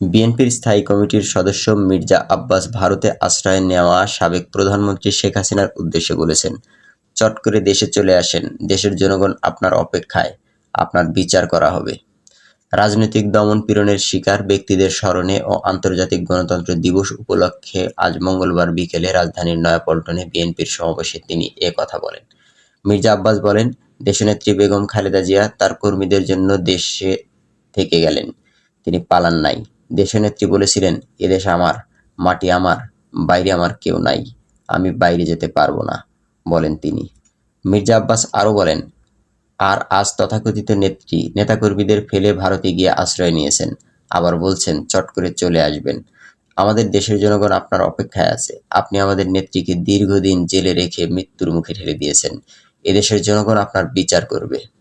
বিএনপির স্থায়ী কমিটির সদস্য মির্জা আব্বাস ভারতে আশ্রয় নেওয়া সাবেক প্রধানমন্ত্রী শেখ হাসিনার উদ্দেশ্যে বলেছেন, চট করে দেশে চলে আসেন, দেশের জনগণ আপনার অপেক্ষায়, আপনার বিচার করা হবে। রাজনৈতিক দমন পীড়নের শিকার ব্যক্তিদের স্মরণে ও আন্তর্জাতিক গণতন্ত্র দিবস উপলক্ষে আজ মঙ্গলবার বিকেলে রাজধানীর নয়াপল্টনে বিএনপির সমাবেশে তিনি এ কথা বলেন। মির্জা আব্বাস বলেন দেশনেত্রী বেগম খালেদা জিয়া তার কর্মীদের জন্য দেশে থেকে গেলেন, তিনি পালান নাই। দেশনেত্রী বলেছিলেন এদেশ আমার, মাটি আমার, বাইরে আমার কেউ নাই, আমি বাইরে যেতে পারব না। বলেন তিনি। মির্জা আব্বাস আরও বলেন, আর আজ তথাকথিত নেত্রী, নেতাকর্মীদের ফেলে ভারতে গিয়ে আশ্রয় নিয়েছেন। আবার বলছেন, চট করে চলে আসবেন। আমাদের দেশের জনগণ আপনার অপেক্ষায় আছে। আপনি আমাদের নেত্রীকে দীর্ঘদিন জেলে রেখে মৃত্যুর মুখে ঠেলে দিয়েছেন। এদেশের জনগণ আপনার বিচার করবে।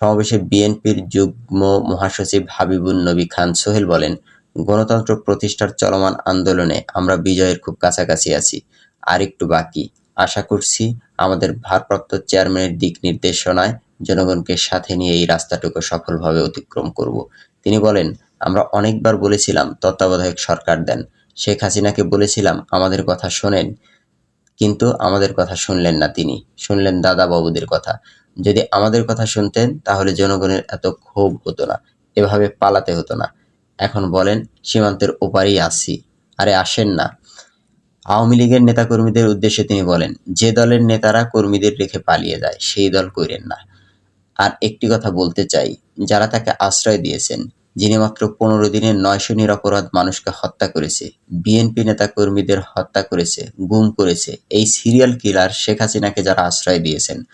সমাবেশে বিএনপির যুগ্ম মহাসচিব হাবিবুন নবী খান সোহেল বলেন, গণতন্ত্র প্রতিষ্ঠার চলমান আন্দোলনে আমরা বিজয়ের খুব কাছাকাছি আছি। আর একটু বাকি। আশা করছি আমাদের ভারপ্রাপ্ত চেয়ারম্যানের দিক নির্দেশনায় জনগণকে সাথে নিয়ে এই রাস্তাটুকু সফলভাবে অতিক্রম করব। তিনি বলেন, আমরা অনেকবার বলেছিলাম তত্ত্বাবধায়ক সরকার দেন। শেখ হাসিনাকে বলেছিলাম আমাদের কথা শোনেন, কিন্তু আমাদের কথা শুনলেন না তিনি। শুনলেন দাদা বাবুদের কথা। যদি আমাদের কথা শুনতেন, তাহলে জনগণের এত ক্ষোভ হতো না। এভাবে পালাতে হতো না। এখন বলেন, সীমান্তের ওপারেই আসছি আরে আসেন না। আওয়ামী লীগের নেতাকর্মীদের উদ্দেশ্যে তিনি বলেন, যে দলের নেতারা কর্মীদের রেখে পালিয়ে যায়, সেই দল করেন না। আর একটি কথা বলতে চাই, যারা তাকে আশ্রয় দিয়েছেন, যিনি মাত্র পনেরো দিনের নয়শো নিরপরাধ মানুষকে হত্যা করেছে, বিএনপি নেতা কর্মীদের হত্যা করেছে, গুম করেছে, এই সিরিয়াল কিলার শেখ হাসিনাকে যারা আশ্রয় দিয়েছেন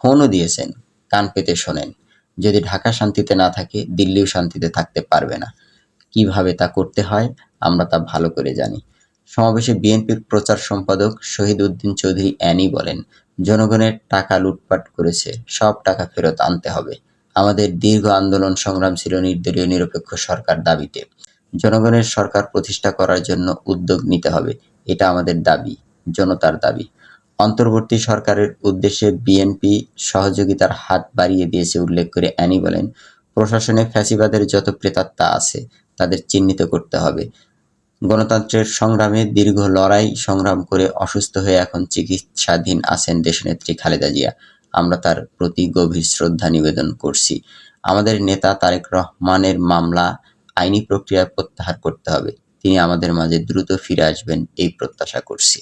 ফোনও দিয়েছেন, কান পেতে শোনেন। যদি ঢাকা শান্তিতে না থাকে, দিল্লিও শান্তিতে থাকতে পারবে না। কীভাবে তা করতে হয়, আমরা তা ভালো করে জানি। সমাবেশে বিএনপির প্রচার সম্পাদক শহীদ উদ্দিন চৌধুরী অ্যানি বলেন, জনগণের টাকা লুটপাট করেছে, সব টাকা ফেরত আনতে হবে। আমাদের দীর্ঘ আন্দোলন সংগ্রাম ছিল নির্দলীয় নিরপেক্ষ সরকার দাবিতে। জনগণের সরকার প্রতিষ্ঠা করার জন্য উদ্যোগ নিতে হবে, এটা আমাদের দাবি, জনতার দাবি। অন্তর্বর্তী সরকারের উদ্দেশ্যে বিএনপি সহযোগিতার হাত বাড়িয়ে দিয়েছে উল্লেখ করে অ্যানি বলেন, প্রশাসনে ফ্যাসিবাদের যত প্রেতাত্মা আছে, তাদের চিহ্নিত করতে হবে। গণতন্ত্রের সংগ্রামে দীর্ঘ লড়াই সংগ্রাম করে অসুস্থ হয়ে এখন চিকিৎসাধীন আছেন দেশনেত্রী খালেদা জিয়া। আমরা তার প্রতি গভীর শ্রদ্ধা নিবেদন করছি। আমাদের নেতা তারেক রহমানের মামলা আইনি প্রক্রিয়ায় প্রত্যাহার করতে হবে। তিনি আমাদের মাঝে দ্রুত ফিরে আসবেন, এই প্রত্যাশা করছি।